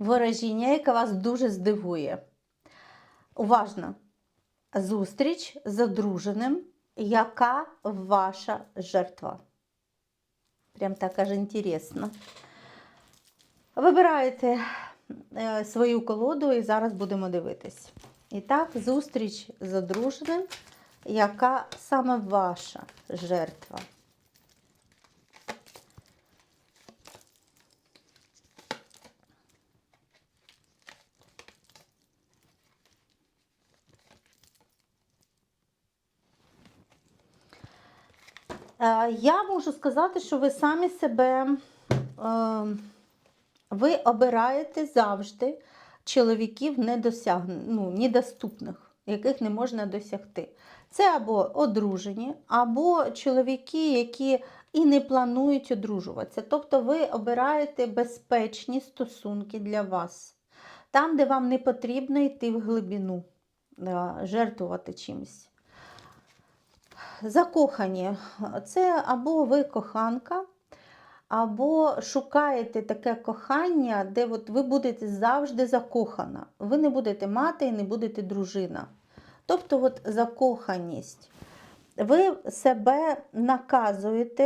вираження, яке вас дуже здивує. Уважно. Зустріч з одруженим, яка ваша жертва? Прям так аж інтересно. Вибираєте е, свою колоду і зараз будемо дивитись. І так, зустріч з одруженим, яка саме ваша жертва? Я можу сказати, що ви самі себе е, ви обираєте завжди чоловіків ну, недоступних, яких не можна досягти. Це або одружені, або чоловіки, які і не планують одружуватися. Тобто ви обираєте безпечні стосунки для вас. Там, де вам не потрібно йти в глибину, е, жертвувати чимось. Закохані. Це або ви коханка, або шукаєте таке кохання, де от ви будете завжди закохана. Ви не будете мати і не будете дружина. Тобто от закоханість. Ви себе наказуєте,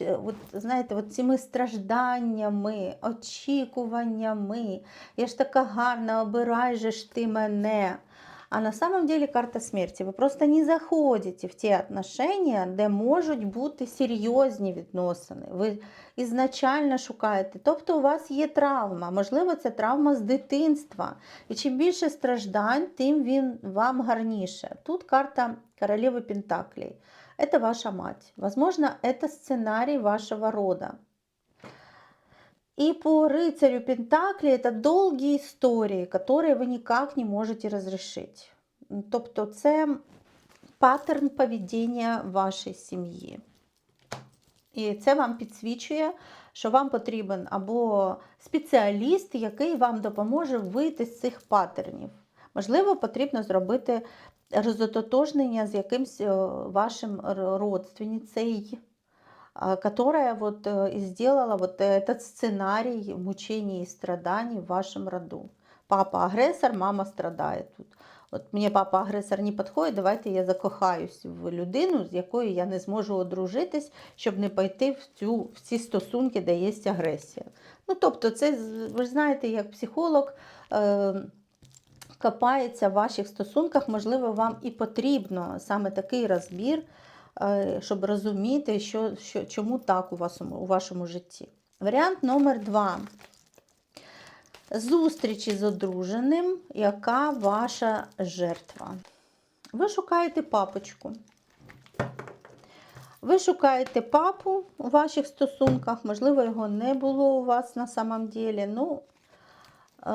е, от, знаєте, от цими стражданнями, очікуваннями. Я ж така гарна, обирай же ж ти мене. А на самом деле карта смерті. Ви просто не заходите в ті отношения, де можуть бути серйозні відносини. Ви ізначально шукаєте. Тобто у вас є травма, можливо, це травма з дитинства. І чим більше страждань, тим він вам гарніше. Тут карта королеви Пентаклей. Это ваша мать. Возможно, это сценарий вашего рода. И по рыцарю Пентаклі это долгие історії, которые ви ніяк не можете розрішити. Тобто це паттерн поведіння вашої сім'ї. І це вам підсвічує, що вам потрібен або спеціаліст, який вам допоможе вийти з цих паттернів. Можливо, потрібно зробити розототожнення з якимсь е, вашим р- родственницею, а, которая вот э, и сделала вот этот сценарий мучений и страданий в вашем роду. Папа агресор, мама страдає тут. От мені папа агресор не підходить, давайте я закохаюсь в людину, з якою я не зможу одружитись, щоб не пойти в, цю, в ці стосунки, де є агресія. Ну, тобто, це ви знаєте, як психолог. Е, Копається в ваших стосунках, можливо, вам і потрібно саме такий розбір, щоб розуміти, що, що, чому так у, вас, у вашому житті. Варіант номер два. Зустрічі з одруженим, яка ваша жертва. Ви шукаєте папочку. Ви шукаєте папу у ваших стосунках, можливо, його не було у вас на самом деле. Ну, е,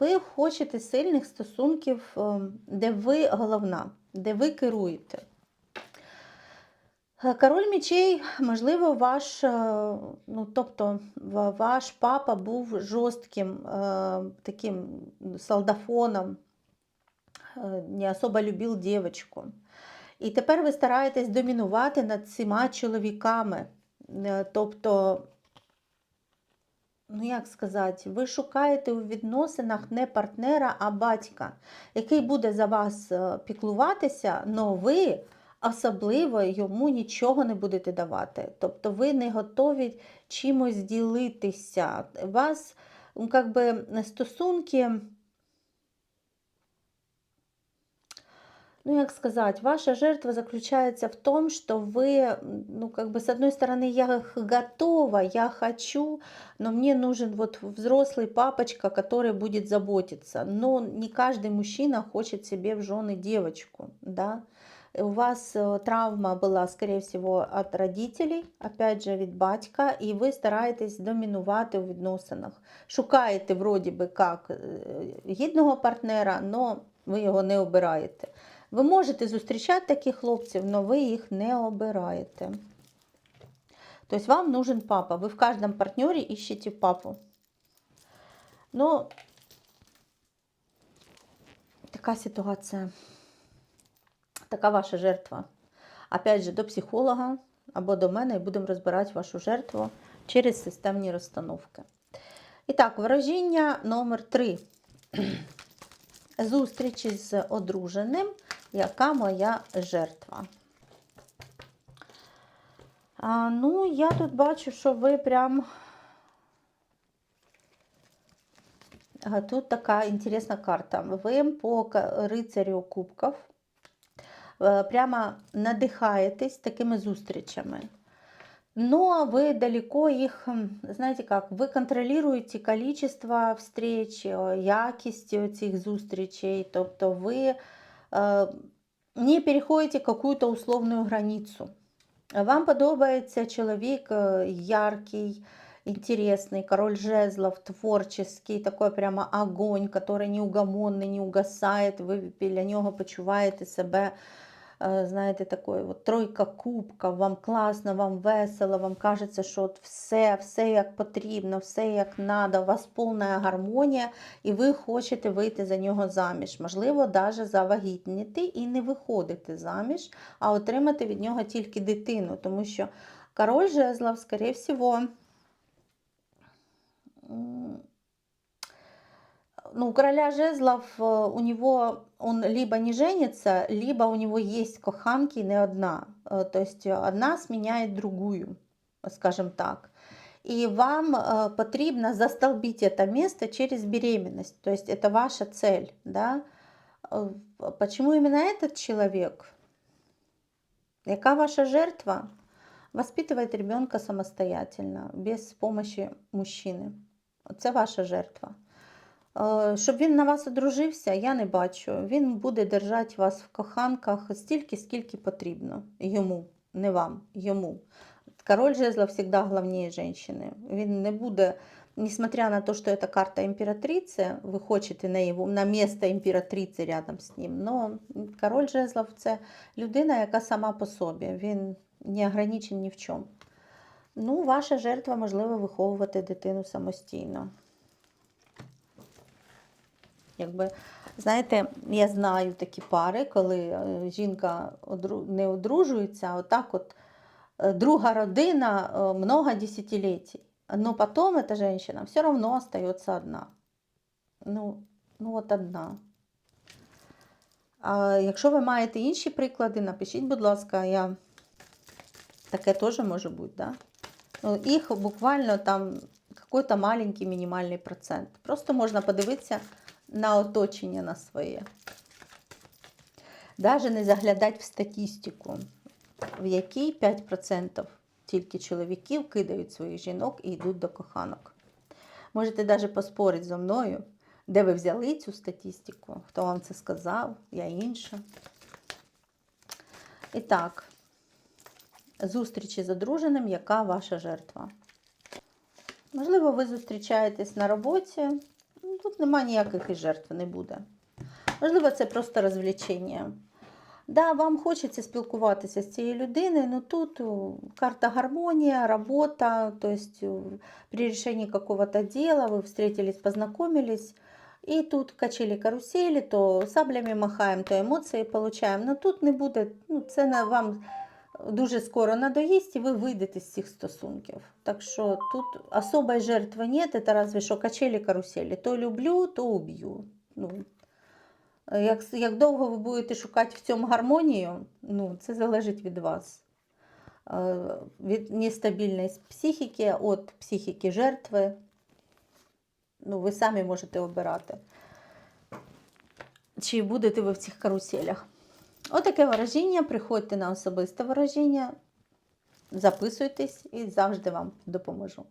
ви хочете сильних стосунків, е, де ви головна, де ви керуєте. Е, Король мечей, можливо, ваш, е, ну, тобто, ваш папа був жорстким е, таким солдафоном, не особо любив дівчинку. І тепер ви стараєтесь домінувати над цими чоловіками. Тобто, ну як сказати, ви шукаєте у відносинах не партнера, а батька, який буде за вас піклуватися, але ви особливо йому нічого не будете давати. Тобто ви не готові чимось ділитися. У вас ну, как би, стосунки. Ну, як сказати, ваша жертва заключается в том, что вы, ну, как бы, с одной стороны, я х- готова, я хочу, но мне нужен вот взрослый папочка, который будет заботиться. Но не каждый мужчина хочет себе в жены девочку, да. у вас э, травма была, скорее всего, от родителей, опять же, від батька, і ви стараєтесь домінувати у відносинах. Шукаєте, вроді би, як е, гідного партнера, але ви його не обираєте. Ви можете зустрічати таких хлопців, але ви їх не обираєте. Тобто вам нужен папа. Ви в кожному партнері ищете папу. Ну, така ситуація. Така ваша жертва. Опять же, до психолога або до мене і будемо розбирати вашу жертву через системні розстановки. І так, ворожіння номер 3. Зустрічі з одруженим, яка моя жертва. А, ну, я тут бачу, що ви прям. Тут така інтересна карта. Ви по рицарю кубків прямо надихаєтесь такими зустрічами. Но вы далеко их, м, знаете как, ви контролюєте количество встреч, е, якість цих зустрічей, тобто ви е, не переходите какую-то условную границу. Вам подобається чоловік е, яркий, интересный, король жезлов, творческий, такой прямо огонь, который неугомонний, не угасает, ви біля нього почуваєте себе е, знаєте, такої от тройка кубка, вам класно, вам весело, вам кажеться, що от все, все як потрібно, все як надо, у вас повна гармонія, і ви хочете вийти за нього заміж. Можливо, навіть завагітніти і не виходити заміж, а отримати від нього тільки дитину, тому що король жезлов, скоріше всього, ну, у короля жезлов э, у него он либо не женится, либо у него есть коханки не одна. Э, То есть одна сменяет другую, скажем так. И вам э, потрібно застолбить это место через беременность. То есть это ваша цель. Да? Почему именно этот человек? Яка ваша жертва? Воспитывает ребенка самостоятельно, без помощи мужчини. Це ваша жертва. Е, Щоб він на вас одружився, я не бачу. Він буде держати вас в коханках стільки, скільки потрібно. Йому, не вам, йому. Король жезла завжди головніше жінки. Він не буде, несмотря на те, що це карта імператриці, ви хочете на, його, на місце імператриці рядом з ним. Но король жезлов це людина, яка сама по собі. Він не ограничен ні в чому. Ну, ваша жертва, можливо, виховувати дитину самостійно. Якби, знаєте, я знаю такі пари, коли е, жінка не одружується, а отак от е, друга родина е, много десятилетий. Но потом эта женщина все равно остается одна. Ну, ну от одна. А якщо ви маєте інші приклади, напишіть, будь ласка, я таке теж може бути, да? Ну, їх буквально там какой-то маленький мінімальний процент. Просто можна подивитися на оточення на своє. Даже не заглядати в статистику, в якій 5% тільки чоловіків кидають своїх жінок і йдуть до коханок. Можете навіть поспорити зі мною, де ви взяли цю статистику, хто вам це сказав, я інша. І так, зустрічі з одруженим, яка ваша жертва? Можливо, ви зустрічаєтесь на роботі, тут немає ніяких і жертв, не буде. Можливо, це просто розвлечення. Да, вам хочеться спілкуватися з цією людиною, но тут карта гармония, работа, то есть при решении какого-то дела вы встретились, познакомились, и тут качели карусели, то саблями махаємо, то емоції получаємо. Но тут не буде, ну, це на вам дуже скоро надоїсть, і ви вийдете з цих стосунків. Так що тут особої жертви нет, це разве що качелі каруселі. То люблю, то уб'ю. Ну, як, як довго ви будете шукати в цьому гармонію, ну, це залежить від вас. Е, Від нестабільної психіки, від психіки жертви. Ну, ви самі можете обирати. Чи будете ви в цих каруселях? Отаке ворожіння. Приходьте на особисте ворожіння, записуйтесь і завжди вам допоможу.